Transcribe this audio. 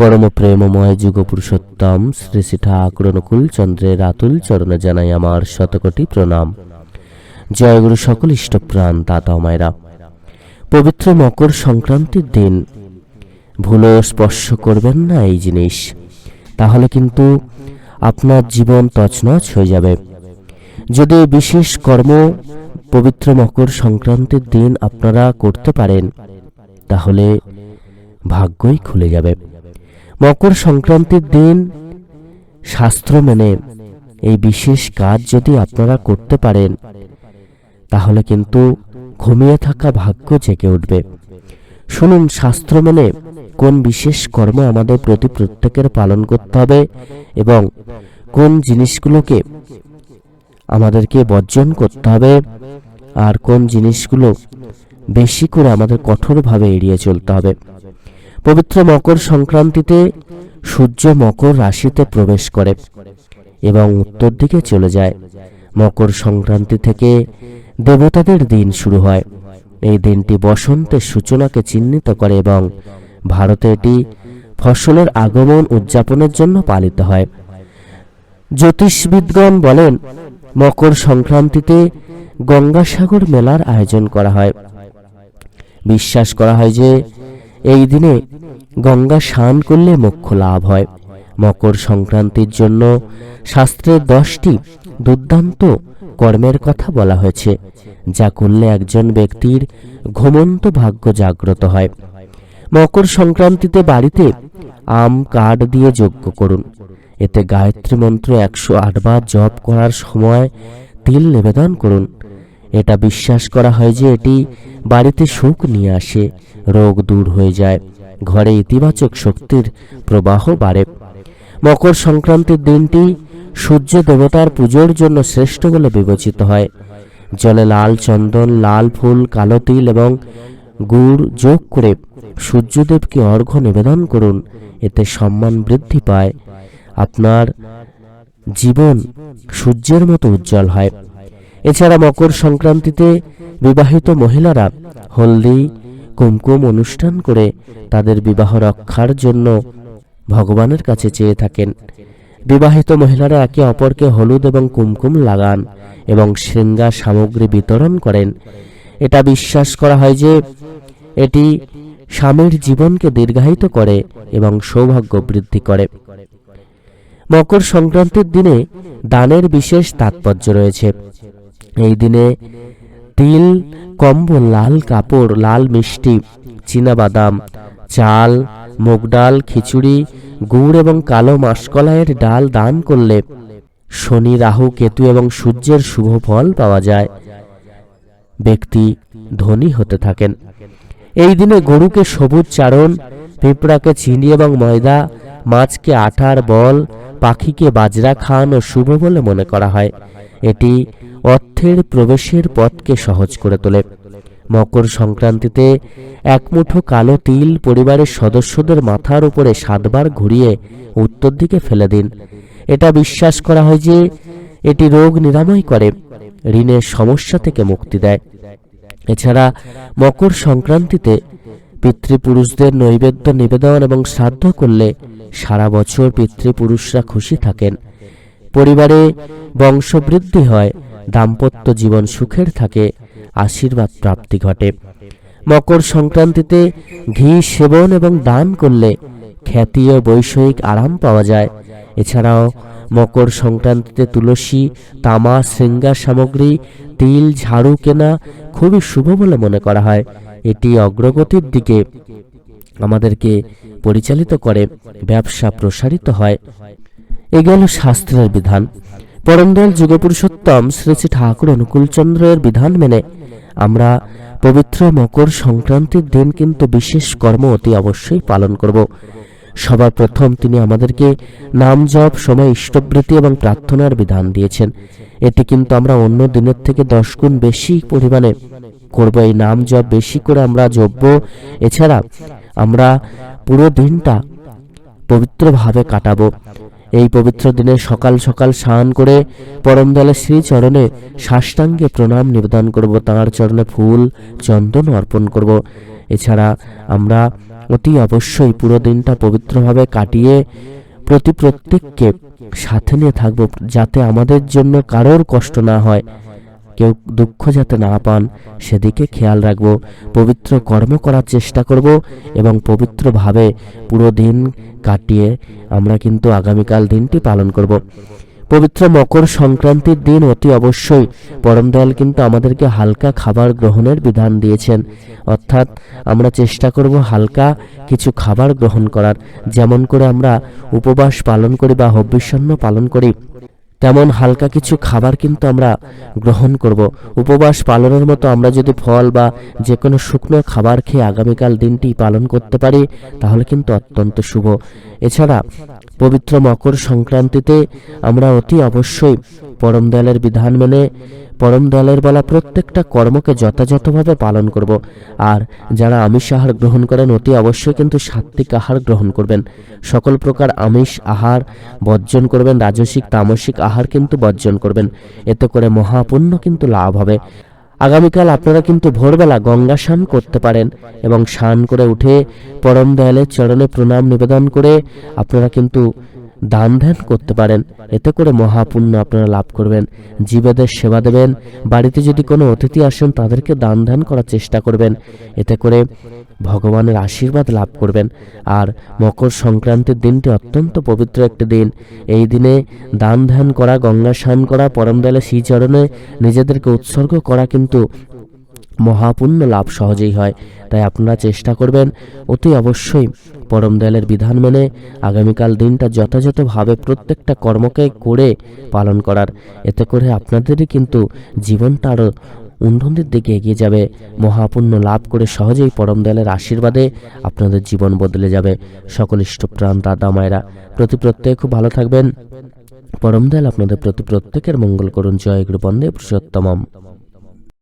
পরম প্রেমময় যুগ পুরুষোত্তম শ্রী শ্রী ঠাকুর চন্দ্রের আতুল চরণে জানাই আমার শতকোটি প্রণাম। জয়গুরু সকল ইষ্টপ্রাণ দাতা মায়েরা। পবিত্র মকর সংক্রান্তির দিন। ভুলো স্পর্শ করবেন না এই জিনিস। তাহলে কিন্তু আপনার জীবন তছনছ হয়ে যাবে। যদি বিশেষ কর্ম পবিত্র মকর সংক্রান্তির দিন আপনারা করতে পারেন, তাহলে ভাগ্যই খুলে যাবে। মকর সংক্রান্তির দিন শাস্ত্র মেনে এই বিশেষ কাজ যদি আপনারা করতে পারেন, তাহলে কিন্তু ঘুমিয়ে থাকা ভাগ্য জেগে উঠবে। শুনুন, শাস্ত্র মেনে কোন বিশেষ কর্ম আমাদের প্রতি প্রত্যেকের পালন করতে হবে এবং কোন জিনিসগুলোকে আমাদেরকে বর্জন করতে হবে আর কোন জিনিসগুলো বেশি করে আমাদের কঠোরভাবে এড়িয়ে চলতে হবে। পবিত্র মকর সংক্রান্তিতে সূর্য মকর রাশিতে প্রবেশ করে এবং উত্তর দিকে চলে যায়। মকর সংক্রান্তি থেকে দেবতাদের দিন শুরু হয়। এই দিনটি বসন্তের সূচনাকে চিহ্নিত করে এবং ভারতে এটি ফসলের আগমন উদযাপনের জন্য পালিত হয়। জ্যোতিষবিদগণ বলেন, মকর সংক্রান্তিতে গঙ্গাসাগর মেলার আয়োজন করা হয়। বিশ্বাস করা হয় যে এই দিনে গঙ্গা স্নান করলে মোক্ষ লাভ হয়। মকর সংক্রান্তির জন্য শাস্ত্রের দশটি দুর্দান্ত কর্মের কথা বলা হয়েছে, যা করলে একজন ব্যক্তির ঘুমন্ত ভাগ্য জাগ্রত হয়। মকর সংক্রান্তিতে বাড়িতে আম কাঠ দিয়ে যজ্ঞ করুন। এতে গায়ত্রী মন্ত্র একশো আটবার জপ করার সময় তিল নিবেদন করুন। এটা বিশ্বাস করা হয় যে এটি বাড়িতে সুখ নিয়ে আসে, রোগ দূর হয়ে যায়, ঘরে ইতিবাচক শক্তির প্রবাহ বাড়ে। মকর সংক্রান্তির দিনটি সূর্য দেবতার পুজোর জন্য শ্রেষ্ঠ বলে বিবেচিত হয়। জলে লাল চন্দন, লাল ফুল, কালো তিল এবং গুড় যোগ করে সূর্যদেবকে অর্ঘ্য নিবেদন করুন, এতে সম্মান বৃদ্ধি পায়। আপনার জীবন সূর্যের মতো উজ্জ্বল হয়। এছাড়া মকর সংক্রান্তিতে বিবাহিত মহিলারা হলদি, কুমকুম অনুষ্ঠান করে তাদের বিবাহ রক্ষার জন্য ভগবানের কাছে চেয়ে থাকেন। বিবাহিত মহিলারা একে অপরকে হলুদ এবং কুমকুম লাগান এবং শৃঙ্গার সামগ্রী বিতরণ করেন। এটা বিশ্বাস করা হয় যে এটি স্বামীর জীবনকে দীর্ঘায়িত করে এবং সৌভাগ্য বৃদ্ধি করে। মকর সংক্রান্তির দিনে দানের বিশেষ তাৎপর্য রয়েছে। এই দিনে তিল, কম্বল, লাল কাপড়, লাল মিষ্টি বাদাম চাল, মুগ ডাল, খিচুড়ি, গুড় এবং কালো মাসকলাইয়ের ডাল দান করলে শনি, রাহু, কেতু এবং সূর্যের শুভ ফল পাওয়া যায়। ব্যক্তি ধনী হতে থাকেন। এই দিনে গরুকে সবুজ চারণ, পিঁপড়াকে চিনি এবং ময়দা, মাছকে আঠার বল, পাখিকে বাজরা খাওয়ানো শুভ বলে মনে করা হয়। এটি অর্থের প্রবেশের পথকে সহজ করে তোলে। মকর সংক্রান্তিতে এক মুঠো কালো তিল পরিবারের সদস্যদের মাথার উপরে সাতবার ঘুরিয়ে উত্তর দিকে ফেলে দিন। এটা বিশ্বাস করা হয় যে এটি রোগ নিরাময় করে, ঋণের সমস্যা থেকে মুক্তি দেয়। এছাড়া মকর সংক্রান্তিতে পিতৃপুরুষদের নৈবেদ্য নিবেদন এবং শ্রাদ্ধ করলে সারা বছর পিতৃপুরুষরা খুশি থাকেন। পরিবারে বংশবৃদ্ধি হয় দাম্পত্য জীবন সুখের থাকে, আশীর্বাদ প্রাপ্তি ঘটে। মকর সংক্রান্তিতে ঘি সেবন এবং দান করলে খ্যাতি ও বৈষয়িক আরাম পাওয়া যায়। এছাড়াও মকর সংক্রান্তিতে তুলসী, তামা, শৃঙ্গার সামগ্রী, তিল, ঝাড়ু কেনা খুবই শুভ বলে মনে করা হয়। এটি অগ্রগতির দিকে আমাদেরকে পরিচালিত করে, ব্যবসা প্রসারিত হয়। এ গেল শাস্ত্রের বিধান। পরমদয়াল যুগপুরুষোত্তম শ্রী শ্রী ঠাকুর অনুকূলচন্দ্রের বিধান মেনে। আমরা পবিত্র মকর সংক্রান্তির দিন কিন্তু বিশেষ কর্ম অতি অবশ্যই পালন করব। সবার প্রথম তিনি আমাদেরকে নাম জপ, সময় ইষ্টবৃত্তি এবং প্রার্থনার বিধান দিয়েছেন। এটি কিন্তু আমরা অন্য দিনের থেকে দশ গুণ বেশি পরিমাণে করব। এই নাম জপ বেশি করে আমরা জপব। এছাড়া আমরা পুরো দিনটা পবিত্রভাবে কাটাবো। এই পবিত্র দিনে সকাল সকাল স্নান করে পরমদলের শ্রী চরণে সাষ্টাঙ্গে প্রণাম নিবেদন করব তাঁর চরণে ফুল, চন্দন অর্পণ করব। এছাড়া আমরা অতি অবশ্যই পুরো দিনটা পবিত্রভাবে কাটিয়ে প্রতি প্রত্যেককে সাথে নিয়ে থাকব, যাতে আমাদের জন্য কারোর কষ্ট না হয়, কেউ দুঃখ যাতে না পান, সেদিকে খেয়াল রাখব। পবিত্র কর্ম করার চেষ্টা করব এবং পবিত্রভাবে পুরো দিন কাটিয়ে আমরা কিন্তু আগামীকাল দিনটি পালন করব। পবিত্র মকর সংক্রান্তির দিন অতি অবশ্যই। পরম দয়াল কিন্তু আমাদেরকে হালকা খাবার গ্রহণের বিধান দিয়েছেন। অর্থাৎ আমরা চেষ্টা করব হালকা কিছু খাবার গ্রহণ করার। যেমন করে আমরা উপবাস পালন করি বা হব্যিষণ্য পালন করি। তেমন হালকা কিছু খাবার কিন্তু আমরা গ্রহণ করব। উপবাস পালনের মতো আমরা যদি ফল বা যে কোনো শুকনো খাবার খেয়ে আগামীকাল দিনটি পালন করতে পারি, তাহলে কিন্তু অত্যন্ত শুভ। এছাড়া পবিত্র মকর সংক্রান্তিতে আমরা অতি অবশ্যই পরম দয়ালের বিধান মেনে পরম দয়ালের বলা প্রত্যেকটা কর্মকে যথাযথভাবে পালন করব। আর যারা আমিষ আহার গ্রহণ করেন, অতি অবশ্যই কিন্তু সাত্বিক আহার গ্রহণ করবেন। সকল প্রকার আমিষ আহার বর্জন করবেন, রাজসিক, তামসিক আহার কিন্তু বর্জন করবেন। এতে করে মহাপুণ্য কিন্তু লাভ হবে। আগামীকাল আপনারা কিন্তু ভোরবেলা গঙ্গা স্নান করতে পারেন এবং স্নান করে উঠে পরম দয়ালের চরণে প্রণাম নিবেদন করে আপনারা কিন্তু দান ধ্যান করতে পারেন। এতে করে মহাপুণ্য আপনারা লাভ করবেন। জীবেদের সেবা দেবেন। বাড়িতে যদি কোনো অতিথি আসেন, তাদেরকে দান ধ্যান করার চেষ্টা করবেন। এতে করে ভগবানের আশীর্বাদ লাভ করবেন। আর মকর সংক্রান্তির দিনটি অত্যন্ত পবিত্র একটি দিন। এই দিনে দান ধ্যান করা, গঙ্গা স্নান করা পরম দয়ালের শ্রীচরণে নিজেদেরকে উৎসর্গ করা কিন্তু মহাপুণ্য লাভ সহজেই হয়, তাই আপনারা চেষ্টা করবেন অতি অবশ্যই পরম দয়ালের বিধান মেনে আগামীকাল দিনটা যথাযথভাবে প্রত্যেকটা কর্মকে করে পালন করার। এতে করে আপনাদেরই কিন্তু জীবনটা আরও উন্নতির দিকে এগিয়ে যাবে। মহাপুণ্য লাভ করে সহজেই পরম দয়ালের আশীর্বাদে আপনাদের জীবন বদলে যাবে। সকল ইষ্টপ্রাণ দাদা মায়েরা, প্রতি প্রত্যেকে খুব ভালো থাকবেন। পরম দয়াল আপনাদের প্রতি প্রত্যেকের মঙ্গল করুন। জয় গুরু বন্দে